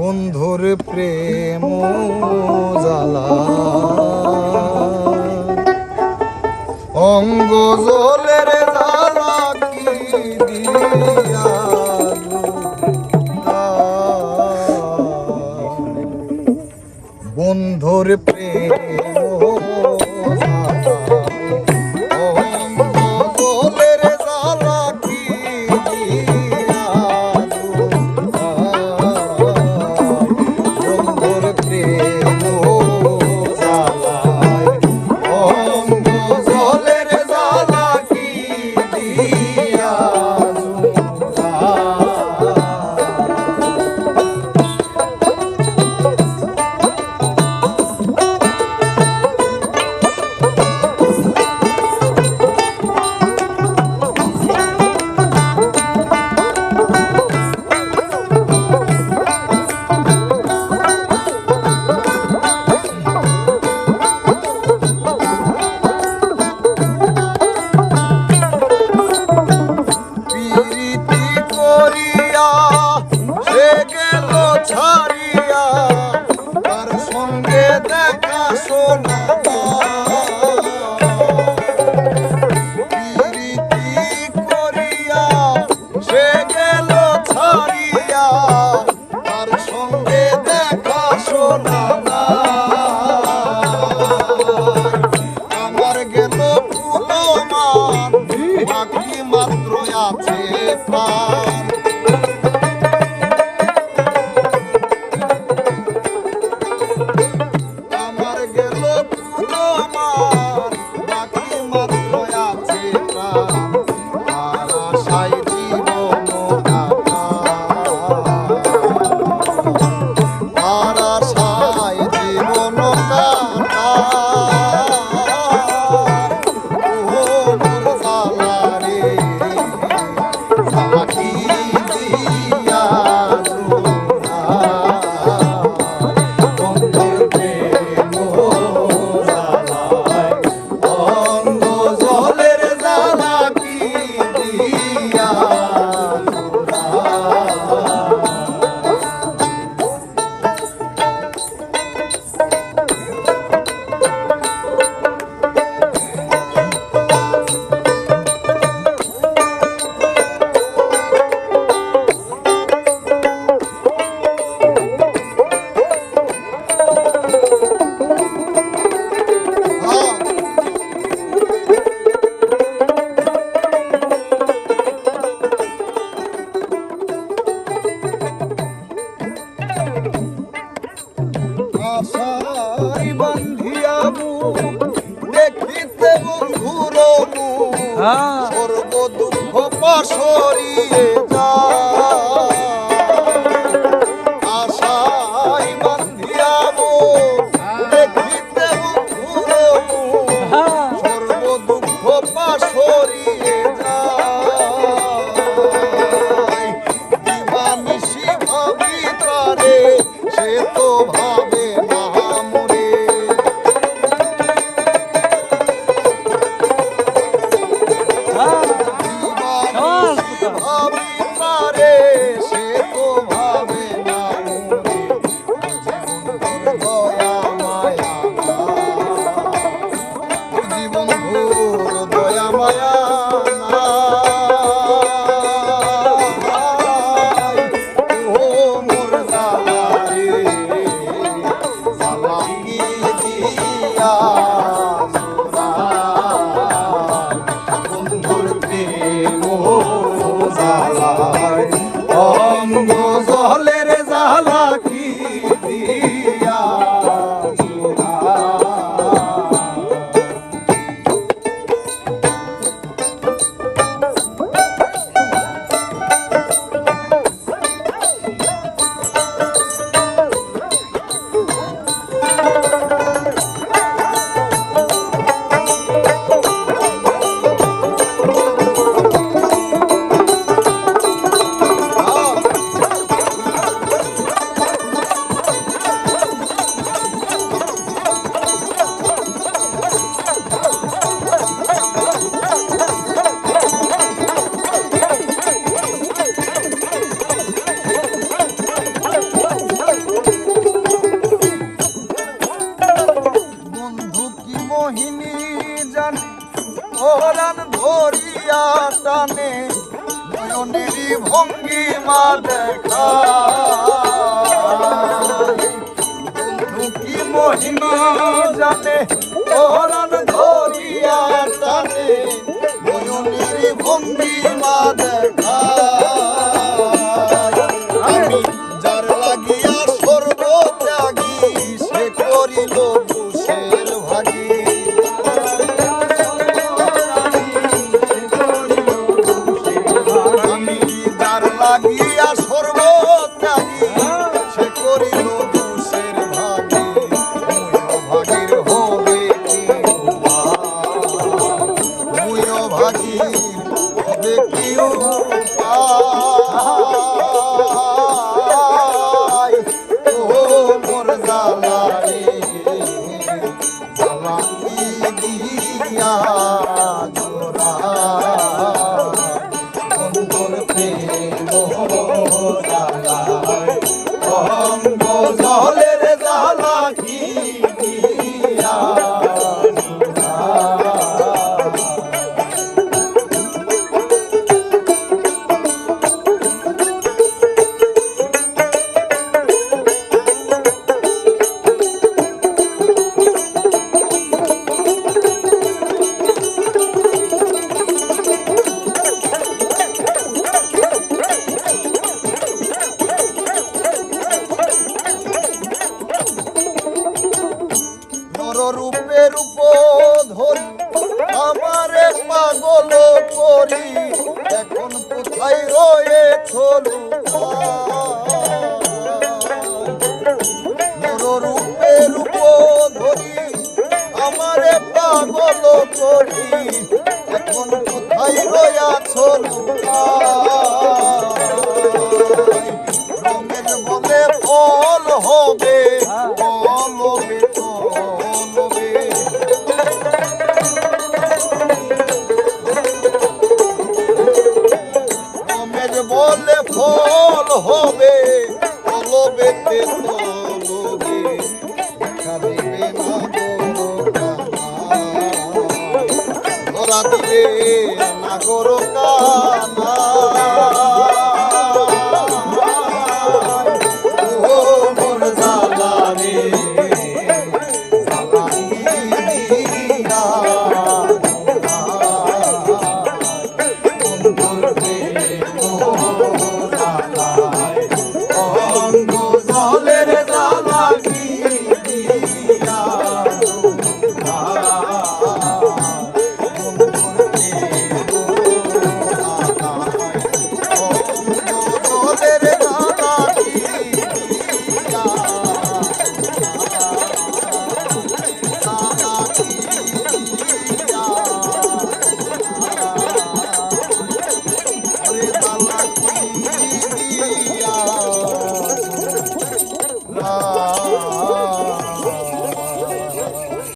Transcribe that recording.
বন্ধুর প্রেম জ্বালা। অঙ্গ জলের বন্ধুর প্রেম Oh, no. এত ভালো মোহিনী জানে ভোরান ভরিয়া টানে নয়নেরই ভঙ্গিমা দেখা। কি মহিমা জানে ভোরান দেখি দেখিও পা রঙের বলে ফল হবে ফলবে ফলবে হবে ফলবে ফলবে দেখা দেবে না Agora 아